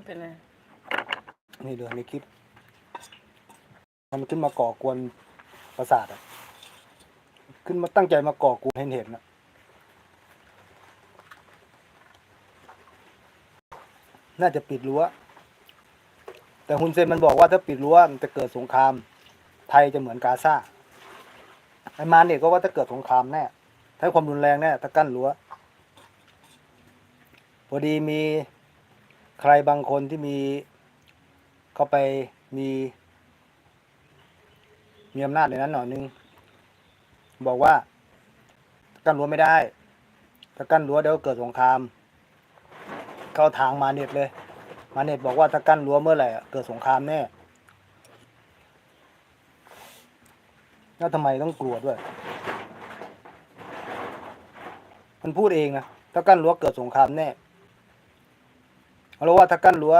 มันเป็นไรนี่เดือในคลิป มันขึ้นมาก่อกวนประสาทอะ ขึ้นมาตั้งใจมาก่อกวนเห็นเห็นอะน่าจะปิดรั้ว แต่ฮุนเซนมันบอกว่าถ้าปิดรั้วมันจะเกิดสงคราม ไทยจะเหมือนกาซาไอมานเนี่ยก็ว่าถ้าเกิดสงครามแน่ถ้าความรุนแรงแน่ถ้ากั้นรั้ว พอดีมี ใครบางคนที่มีเข้าไปมีมีอำนาจในนั้นหน่อยนึง บอกว่ากั้นรั้วไม่ได้ ถ้ากั้นรั้วเดี๋ยวเกิดสงคราม เข้าทางมาเน็ตเลย มาเน็ตบอกว่าถ้ากั้นรั้วเมื่อไหร่เกิดสงครามแน่แล้วทำไมต้องกลัวด้วย มันพูดเองนะถ้ากั้นรั้วเกิดสงครามแน่ เราว่าถ้ากั้นรั้ว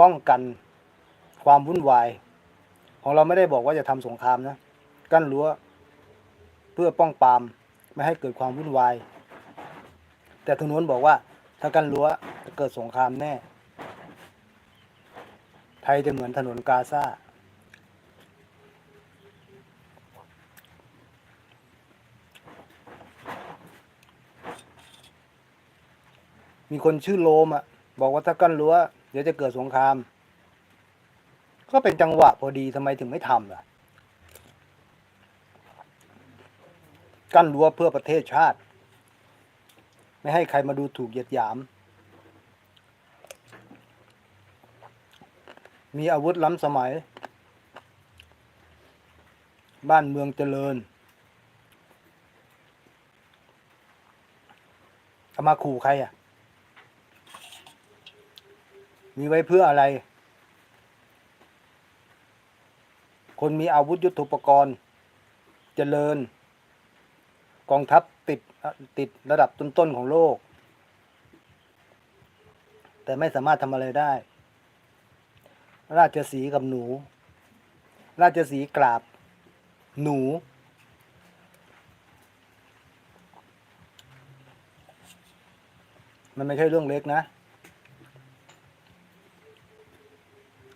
ป้องกันความวุ่นวาย ของเราไม่ได้บอกว่าจะทำสงครามนะ กั้นรั้วเพื่อป้องปรามไม่ให้เกิดความวุ่นวาย แต่ทางนู้นบอกว่า ถ้ากั้นรั้วจะเกิดสงครามแน่ ไทยจะเหมือนถนนกาซา มีคนชื่อโลมอะ บอกว่าถ้ากั้นรั้วเดี๋ยวจะเกิดสงคราม ก็เป็นจังหวะพอดีทำไมถึงไม่ทำล่ะ กั้นรั้วเพื่อประเทศชาติ ไม่ให้ใครมาดูถูกเหยียดหยาม มีอาวุธล้ำสมัย บ้านเมืองเจริญเอามาขู่ใครอะ มีไว้เพื่ออะไร คนมีอาวุธยุทโธปกรณ์เจริญ กองทัพติดติดระดับต้นๆของโลก แต่ไม่สามารถทำอะไรได้ ราชสีกับหนู ราชสีกราบ หนูมันไม่ใช่เรื่องเล็กนะ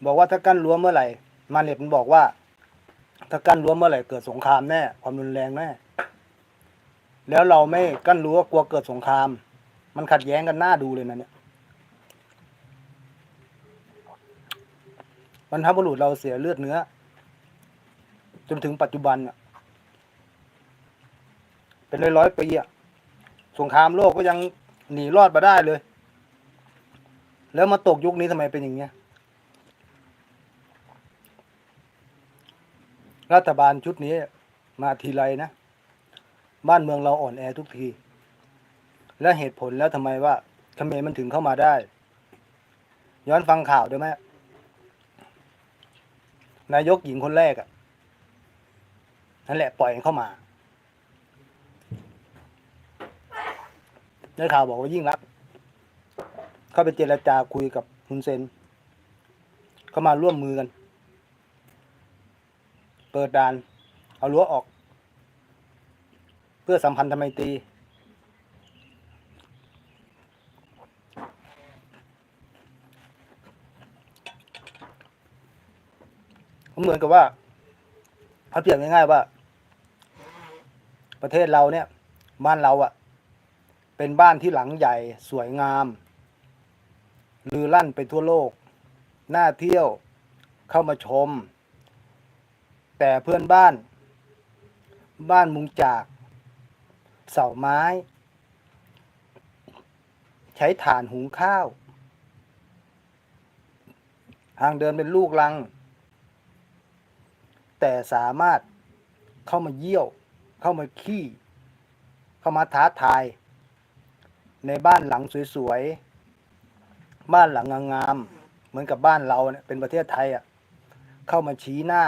บอกว่าถ้ากั้นรั้วเมื่อไหร่มาเน็ตมันบอกว่า ถ้ากั้นรั้วเมื่อไหร่เกิดสงครามแน่ความรุนแรงแน่แล้วเราไม่กั้นรั้วกลัวเกิดสงคราม มันขัดแย้งกันหน้าดูเลยนะเนี่ยบรรพบุรุษเราเสียเลือดเนื้อ จนถึงปัจจุบันเป็นร้อยร้อยปีอะสงครามโลกก็ยังหนีรอดมาได้เลย แล้วมาตกยุคนี้ทำไมเป็นอย่างเงี้ย รัฐบาลชุดนี้มาทีไรนะ บ้านเมืองเราอ่อนแอทุกที และเหตุผลแล้วทำไมว่าเขมรมันถึงเข้ามาได้ ย้อนฟังข่าวด้ไหมนายกหญิงคนแรกอะ่ะนั่นแหละปล่อยเข้ามาได้ข่าวบอกว่ายิ่งรัก เข้าไปเจรจาคุยกับฮุนเซนเข้ามาร่วมมือกัน เปิดด่าน เอารั้วออก เพื่อสัมพันธไมตรีเหมือนกับว่าเขาเปรียบง่ายๆว่า ประเทศเราเนี่ย บ้านเราอะเป็นบ้านที่หลังใหญ่สวยงามลือลั่นไปทั่วโลก น่าเที่ยวเข้ามาชม แต่เพื่อนบ้าน บ้านมุงจาก เสาไม้ ใช้ถ่านหุงข้าว ทางเดินเป็นลูกลัง แต่สามารถเข้ามาเยี่ยว เข้ามาขี้ เข้ามาท้าทาย ในบ้านหลังสวยๆ บ้านหลังงามๆ เหมือนกับบ้านเราเนี่ยเป็นประเทศไทยอะ เข้ามาชี้หน้า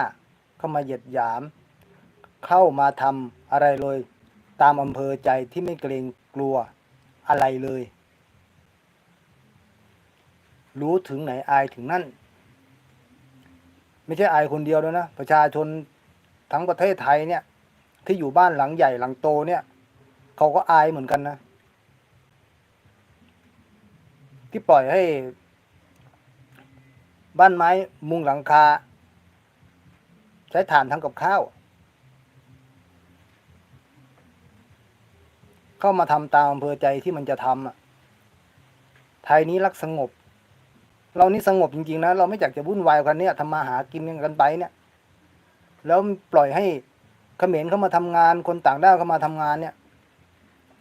เข้ามาเหยียดหยาม เข้ามาทำอะไรเลย ตามอำเภอใจที่ไม่เกรงกลัวอะไรเลย รู้ถึงไหนอายถึงนั่น ไม่ใช่อายคนเดียวแล้วยนะ ประชาชนทั้งประเทศไทยเนี่ย ที่อยู่บ้านหลังใหญ่หลังโตเนี่ยเขาก็อายเหมือนกันนะ ที่ปล่อยให้ บ้านไม้มุงหลังคา ใช้ถ่านทำกับข้าว เข้ามาทำตามอำเภอใจที่มันจะทำอะไทยนี้รักสงบ เรานี่สงบจริงๆนะเราไม่อยากจะวุ่นวายกันเนี่ยทำมาหากินกันไปเนี่ย แล้วปล่อยให้เขมรเข้ามาทำงาน คนต่างด้าวเข้ามาทำงานเนี่ย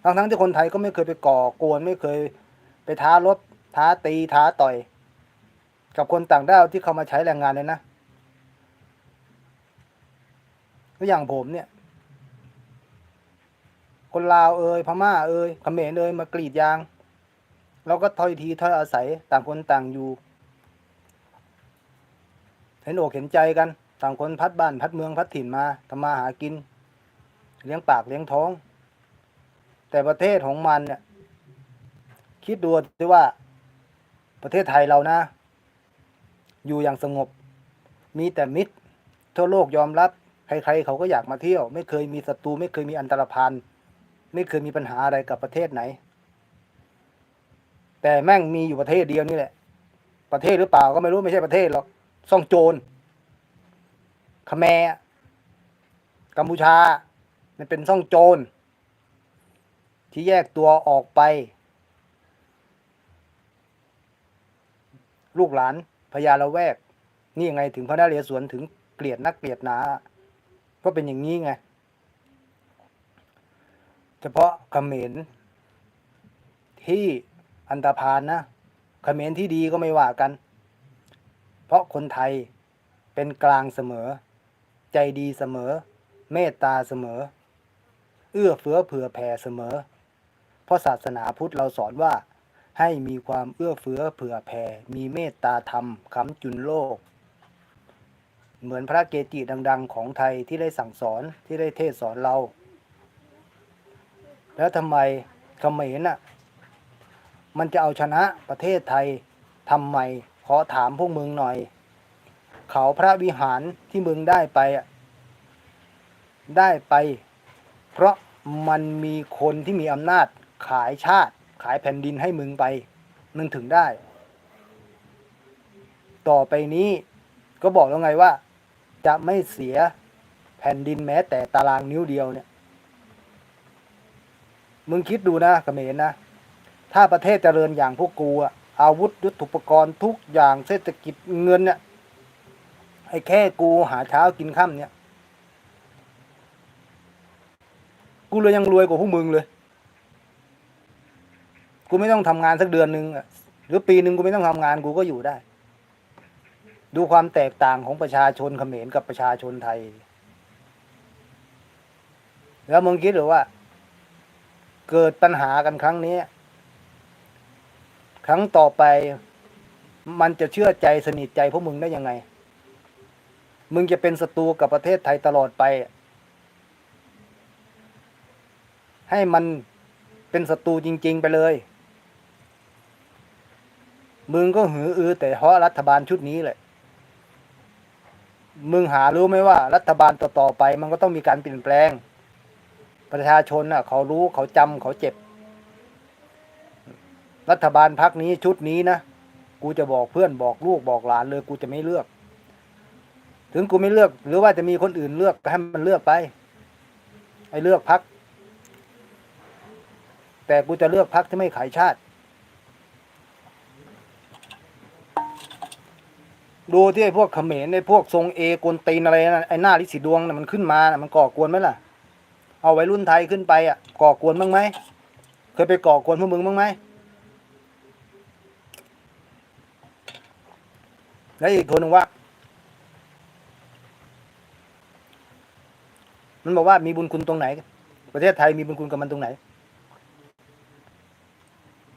ทั้งทั้งๆที่คนไทยก็ไม่เคยไปก่อกวนไม่เคยไปท้ารบท้าตีท้าต่อย กับคนต่างด้าวที่เข้ามาใช้แรงงานเลยนะ ก็อย่างผมเนี่ย คนลาวเอ่ยพม่าเอ่ยเขมรเอ่ยมากรีดยาง เราก็ถอยทีถอยอาศัยต่างคนต่างอยู่ เห็นอกเห็นใจกัน ต่างคนพัดบ้านพัดเมืองพัดถิ่นมาทำมาหากิน เลี้ยงปากเลี้ยงท้อง แต่ประเทศของมันเนี่ย คิดดูสิว่า ประเทศไทยเรานะ อยู่อย่างสงบ มีแต่มิตร ทั่วโลกยอมรับ ใครๆเขาก็อยากมาเที่ยว ไม่เคยมีศัตรูไม่เคยมีอันตรพานไม่เคยมีปัญหาอะไรกับประเทศไหน แต่แม่งมีอยู่ประเทศเดียวนี่แหละ ประเทศหรือเปล่าก็ไม่รู้ไม่ใช่ประเทศหรอกซ่องโจรขแมกัมพูชา มันเป็นซ่องโจร ที่แยกตัวออกไป ลูกหลานพญาละแวก นี่ยังไงถึงพระนเรศวรถึงเกลียดนักเกลียดหนา ก็เป็นอย่างนี้ไง เฉพาะเขมรที่อันตรพานนะเขมรที่ดีก็ไม่ว่ากัน เพราะคนไทยเป็นกลางเสมอ ใจดีเสมอ เมตตาเสมอ เอื้อเฟื้อเผื่อแผ่เสมอ เพราะศาสนาพุทธเราสอนว่าให้มีความเอื้อเฟื้อเผื่อแผ่ มีเมตตาธรรมค้ำจุนโลก เหมือนพระเกจิดัง ๆ ของไทยที่ได้สั่งสอนที่ได้เทศสอนเรา แล้วทำไมเขมรน่ะมันจะเอาชนะประเทศไทยทำไมขอถามพวกมึงหน่อย เขาพระวิหารที่มึงได้ไปได้ไป เพราะมันมีคนที่มีอำนาจขายชาติ ขายแผ่นดินให้มึงไป มึงถึงได้ ต่อไปนี้ก็บอกแล้วไงว่า จะไม่เสียแผ่นดินแม้แต่ตารางนิ้วเดียวเนี่ย มึงคิดดูนะกเขมรนะ ถ้าประเทศเจริญอย่างพวกกูอะอาวุธยุทโธปกรณ์ทุกอย่างเศรษฐกิจเงินเนี่ยไอ้แค่กูหาเช้ากินค่ำเนี่ย กูเลยยังรวยกว่าพวกมึงเลย กูไม่ต้องทำงานสักเดือนหนึ่งหรือปีหนึ่งกูไม่ต้องทำงานกูก็อยู่ได้ ดูความแตกต่างของประชาชนเขมรกับประชาชนไทย แล้วมึงคิดหรือว่า เกิดปัญหากันครั้งนี้ ครั้งต่อไป มันจะเชื่อใจสนิทใจพวกมึงได้ยังไง มึงจะเป็นศัตรูกับประเทศไทยตลอดไป ให้มันเป็นศัตรูจริง ๆ ไปเลย มึงก็หืออือแต่เพราะรัฐบาลชุดนี้แหละ มึงหารู้ไหมว่า รัฐบาลต่อๆไป มันก็ต้องมีการเปลี่ยนแปลง ประชาชนน่ะ เขารู้เขาจำเขาเจ็บ รัฐบาลพักนี้ชุดนี้นะกูจะบอกเพื่อนบอกลูกบอกหลานเลยกูจะไม่เลือก ถึงกูไม่เลือก หรือว่าจะมีคนอื่นเลือกก็ให้มันเลือกไปไอ้เลือกพักแต่กูจะเลือกพักที่ไม่ขายชาติ ดูที่ไอ้พวกเขมรไอ้พวกทรงเอกวนตีนอะไรนะไอ้หน้าลิสีดวงนะมันขึ้นมานะมันก่อกวนไหมล่ะ เอาไว้รุ่นไทยขึ้นไปอะก่อกวนบ้างไหมเคยไปก่อกวนพวกมึงบ้างไหมแล้วอีกคนหนึ่งว่า มันบอกว่ามีบุญคุณตรงไหน ประเทศไทยมีบุญคุณกับมันตรงไหน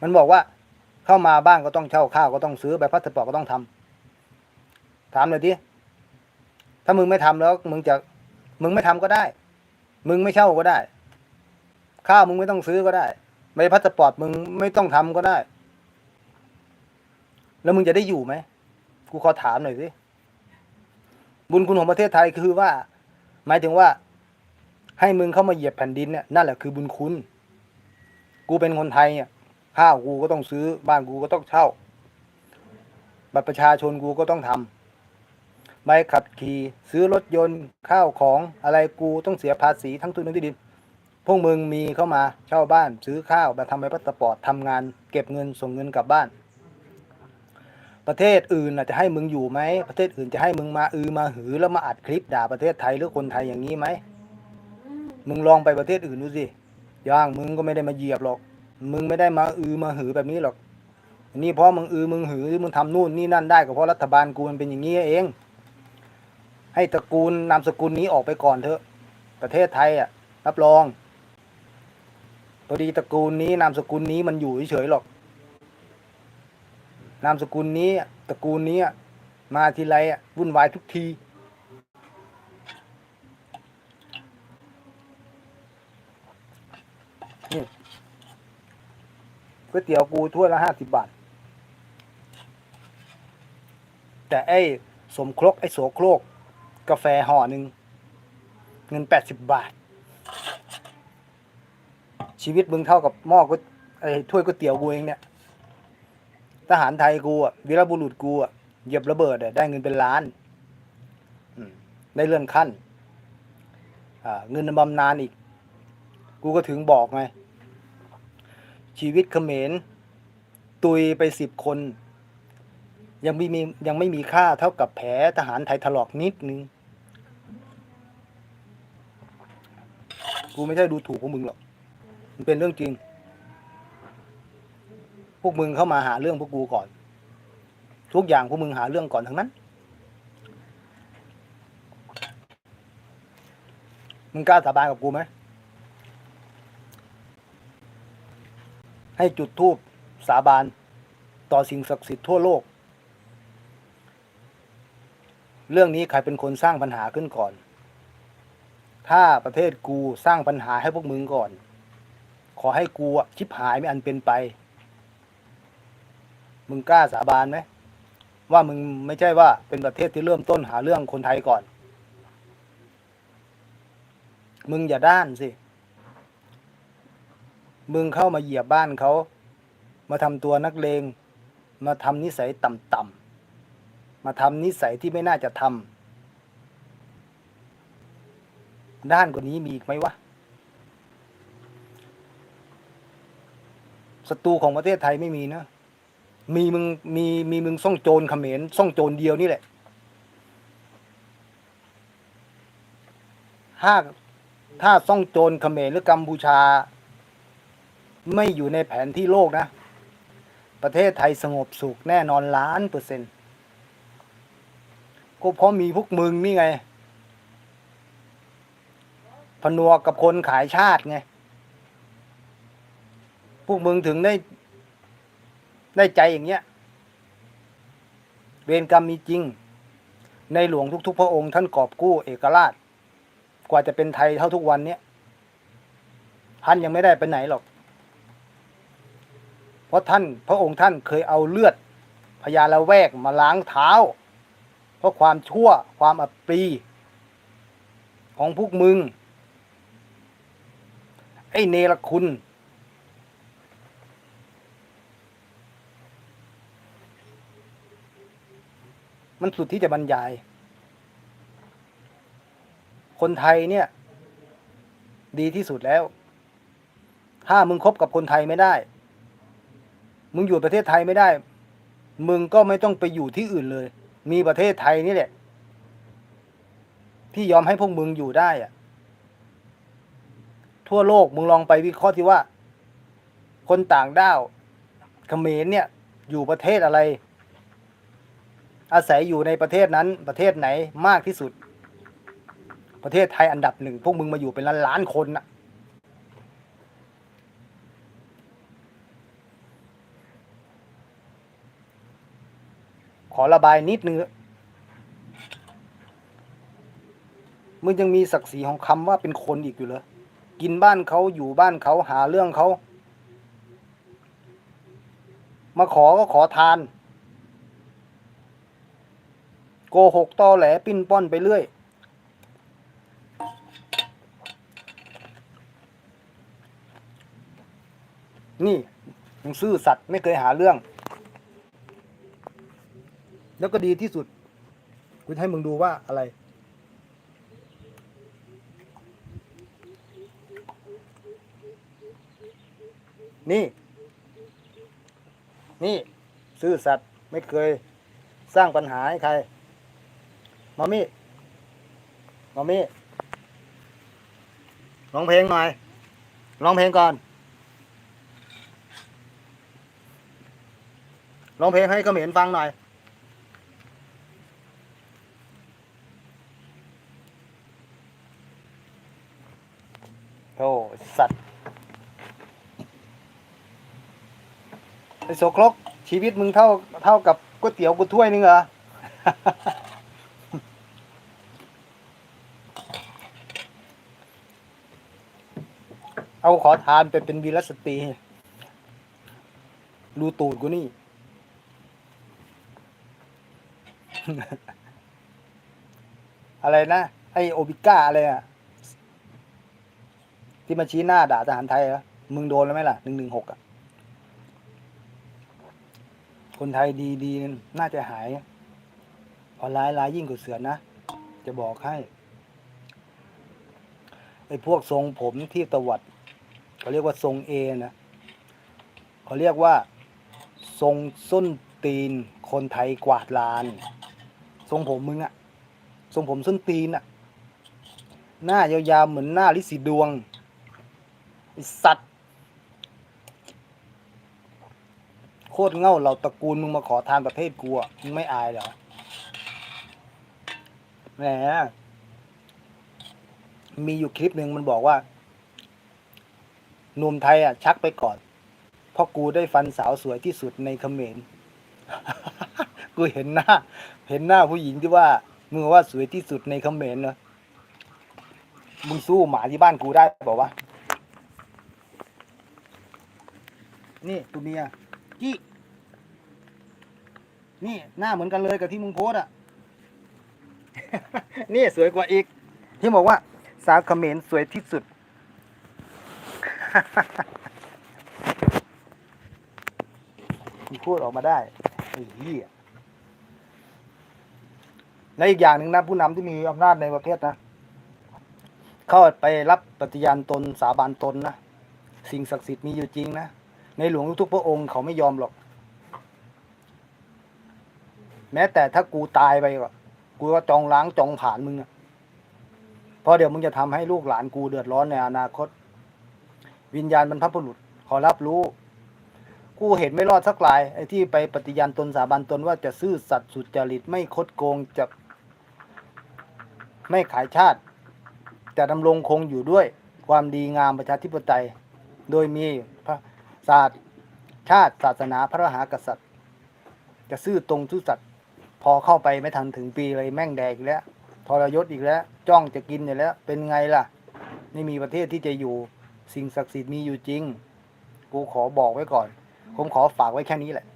มันบอกว่าเข้ามาบ้านก็ต้องเช่าข้าวก็ต้องซื้อใบพัดสปอร์ตก็ต้องทำ ถามหน่อยดิถ้ามึงไม่ทำแล้วมึงจะมึงไม่ทำก็ได้ มึงไม่เช่าก็ได้ ข้าวมึงไม่ต้องซื้อก็ได้ใบพัสปอร์ตมึงไม่ต้องทำก็ได้ แล้วมึงจะได้อยู่ไหมกูขอถามหน่อยสิบุญคุณของประเทศไทยคือว่า หมายถึงว่า ให้มึงเข้ามาเหยียบแผ่นดินเนี่ยนั่นแหละคือบุญคุณ กูเป็นคนไทยเนี่ยข้าวกูก็ต้องซื้อ บ้านกูก็ต้องเช่า บัตรประชาชนกูก็ต้องทำใบขับขี่ ซื้อรถยนต์ข้าวของอะไรกูต้องเสียภาษีทั้งทุนทั้งที่ดิน พวกมึงมีเข้ามาเช่าบ้าน ซื้อข้าวมาทำใบพัสปอร์ตทำงาน เก็บเงินส่งเงินกลับบ้าน ประเทศอื่นจะให้มึงอยู่ไหมประเทศอื่นจะให้มึงมาอือมาหือแล้วมาอัดคลิปด่าประเทศไทยหรือคนไทยอย่างนี้ไหมมึงลองไปประเทศอื่นดูสิย่างมึงก็ไม่ได้มาเหยียบหรอก มึงไม่ได้มาอือมาหือแบบนี้หรอกนี่เพราะมึงอือมึงหือมึงทำนู่นนี่นั่นได้ก็เพราะรัฐบาลกูมันเป็นอย่างนี้เอง ให้ตระกูลนามสกุลนี้ออกไปก่อนเถอะ ประเทศไทยอะรับรองพอดีตระกูลนี้นามสกุลนี้มันอยู่เฉยๆหรอก นามสกุลนี้ตระกูลนี้มาทีไรวุ่นวายทุกที นี่ก๋วยเตี๋ยวกูถ้วยละห้าสิบบาท แต่ไอ้สมครกไอ้โสโครก กาแฟห่อหนึ่งเงินแปดสิบบาท ชีวิตมึงเท่ากับหม้อก็ไอ้ถ้วยก๋วยเตี๋ยวกูเองเนี่ย ทหารไทยกูอะวีรบุรุษกูอะเหยียบระเบิดอะได้เงินเป็นล้านได้เลื่อนขั้นเงินบำนาญอีก กูก็ถึงบอกไง ชีวิตเขมร ตุยไปสิบคน ยังไม่มียังไม่มีค่าเท่ากับแผลทหารไทยถลอกนิดนึง กูไม่ใช่ดูถูกพวกมึงหรอก มันเป็นเรื่องจริง พวกมึงเข้ามาหาเรื่องพวกกูก่อน ทุกอย่างพวกมึงหาเรื่องก่อนทั้งนั้น มึงกล้าสาบานกับกูไหม ให้จุดธูปสาบานต่อสิ่งศักดิ์สิทธิ์ทั่วโลก เรื่องนี้ใครเป็นคนสร้างปัญหาขึ้นก่อน ถ้าประเทศกูสร้างปัญหาให้พวกมึงก่อน ขอให้กูชิบหายไม่อันเป็นไป มึงกล้าสาบานไหมว่ามึงไม่ใช่ว่าเป็นประเทศที่เริ่มต้นหาเรื่องคนไทยก่อน มึงอย่าด้านสิ มึงเข้ามาเหยียบบ้านเขา มาทำตัวนักเลง มาทำนิสัยต่ำๆ มาทำนิสัยที่ไม่น่าจะทำด้านกว่านี้มีอีกไหมวะศัตรูของประเทศไทยไม่มีนะมีมึงมีมีมึงซ่องโจรเขมรซ่องโจรเดียวนี่แหละถ้าถ้าซ่องโจรเขมรหรือกัมพูชา ไม่อยู่ในแผนที่โลกนะ ประเทศไทยสงบสุขแน่นอนล้านเปอร์เซ็นต์ ก็เพราะมีพวกมึงนี่ไงผนวกกับคนขายชาติไง พวกมึงถึงได้ ได้ใจอย่างเงี้ย เวรกรรมมีจริง ในหลวงทุก ๆ พระองค์ท่านกอบกู้เอกราช กว่าจะเป็นไทยเท่าทุกวันเนี้ยท่านยังไม่ได้ไปไหนหรอก เพราะท่านพระองค์ท่านเคยเอาเลือดพญาละแวกมาล้างเท้า เพราะความชั่วความอับปรีของพวกมึง ไอ้เนรคุณ มันสุดที่จะบรรยาย คนไทยเนี่ย ดีที่สุดแล้ว ถ้ามึงคบกับคนไทยไม่ได้ มึงอยู่ประเทศไทยไม่ได้ มึงก็ไม่ต้องไปอยู่ที่อื่นเลย มีประเทศไทยนี่แหละ ที่ยอมให้พวกมึงอยู่ได้อะทั่วโลกมึงลองไปวิเคราะห์ที่ว่า คนต่างด้าวเขมรเนี่ย อยู่ประเทศอะไร อาศัยอยู่ในประเทศนั้น ประเทศไหนมากที่สุด ประเทศไทยอันดับหนึ่งพวกมึงมาอยู่เป็นล้านล้านคนน่ะ ระบายนิดนึงมึงยังมีศักดิ์ศรีของคำว่าเป็นคนอีกอยู่เหรอกินบ้านเขาอยู่บ้านเขาหาเรื่องเขา มาขอก็ขอทาน โกหกตอแหลปิ้นป้อนไปเรื่อย นี่ยังซื่อสัตย์ไม่เคยหาเรื่อง แล้วก็ดีที่สุดกูให้มึงดูว่าอะไร นี่ นี่ ซื่อสัตย์ไม่เคยสร้างปัญหาให้ใครมามี่มามี่ร้องเพลงหน่อยร้องเพลงก่อนร้องเพลงให้เขมรฟังหน่อย โอ้สัตว์ไอ้โสโครกชีวิตมึงเท่าเท่ากับก๋วยเตี๋ยวกูถ้วยนึงเหรอเอาขอทานไปเป็นวีรสตรีรูตูดกูนี่ อะไรนะ ไอโอบิก้าอะไรอะที่มาชี้หน้าด่าทหารไทยเหรอมึงโดนแล้วไหมล่ะหนึ่งหนึ่งหกอะ คนไทยดีๆ น่าจะหายพอร้ายร้ายยิ่งกว่าเสือนะ จะบอกให้ ไอ้พวกทรงผมที่ตวัดเขาเรียกว่าทรงเอนะเขาเรียกว่า ทรงส้นตีน คนไทยกวาดลาน ทรงผมมึงอะทรงผมส้นตีนอะหน้ายาวๆเหมือนหน้าลิสีดวงสัตว์ โค ตรเง่าเราตระกูลมึงมาขอทานประเทศกูอะมึงไม่อายเหรอแหมมีอยู่คลิปหนึ่งมันบอกว่าหนุ่มไทยอะ ชักไปก่อนเพราะกูได้ฟันสาวสวยที่สุดในเขมรกูเห็นหน้า เห็นหน้าผู้หญิงที่ว่ามึงว่าสวยที่สุดในเขมรเนอะมึงสู้หมาที่บ้านกูได้บอกว่านี่ตัวเมียกี้ นี่หน้าเหมือนกันเลยกับที่มึงโพสต์อะ นี่สวยกว่าอีก ที่บอกว่า สาวเขมรสวยที่สุด มึงพูดออกมาได้ไอ้เหี้ยและอีกอย่างหนึ่งนะผู้นำที่มีอำนาจในประเทศนะ เข้าไปรับปฏิญาณตนสาบานตนนะ สิ่งศักดิ์สิทธิ์มีอยู่จริงนะ ในหลวงทุกๆพระองค์เขาไม่ยอมหรอก แม้แต่ถ้ากูตายไปก็กูก็จองล้างจองผ่านมึงอะเพราะเดี๋ยวมึงจะทำให้ลูกหลานกูเดือดร้อนในอนาคต วิญญาณบรรพบุรุษขอรับรู้ กูเห็นไม่รอดสักรายไอ้ที่ไปปฏิญาณตนสาบานตนว่าจะซื่อสัตย์สุจริตไม่คดโกงจะไม่ขายชาติ จะดำรงคงอยู่ด้วยความดีงามประชาธิปไตย โดยมีพระศาสตร์ชาติศาสนาพระมหากษัตริย์ จะซื่อตรงซื่อสัตย์ พอเข้าไปไม่ทันถึงปีเลยแม่งแดกอีกแล้วทรยศอีกแล้ว จ้องจะกินอยู่แล้ว เป็นไงล่ะ ไม่มีประเทศที่จะอยู่ สิ่งศักดิ์สิทธิ์มีอยู่จริง กูขอบอกไว้ก่อน ผมขอฝากไว้แค่นี้แหละ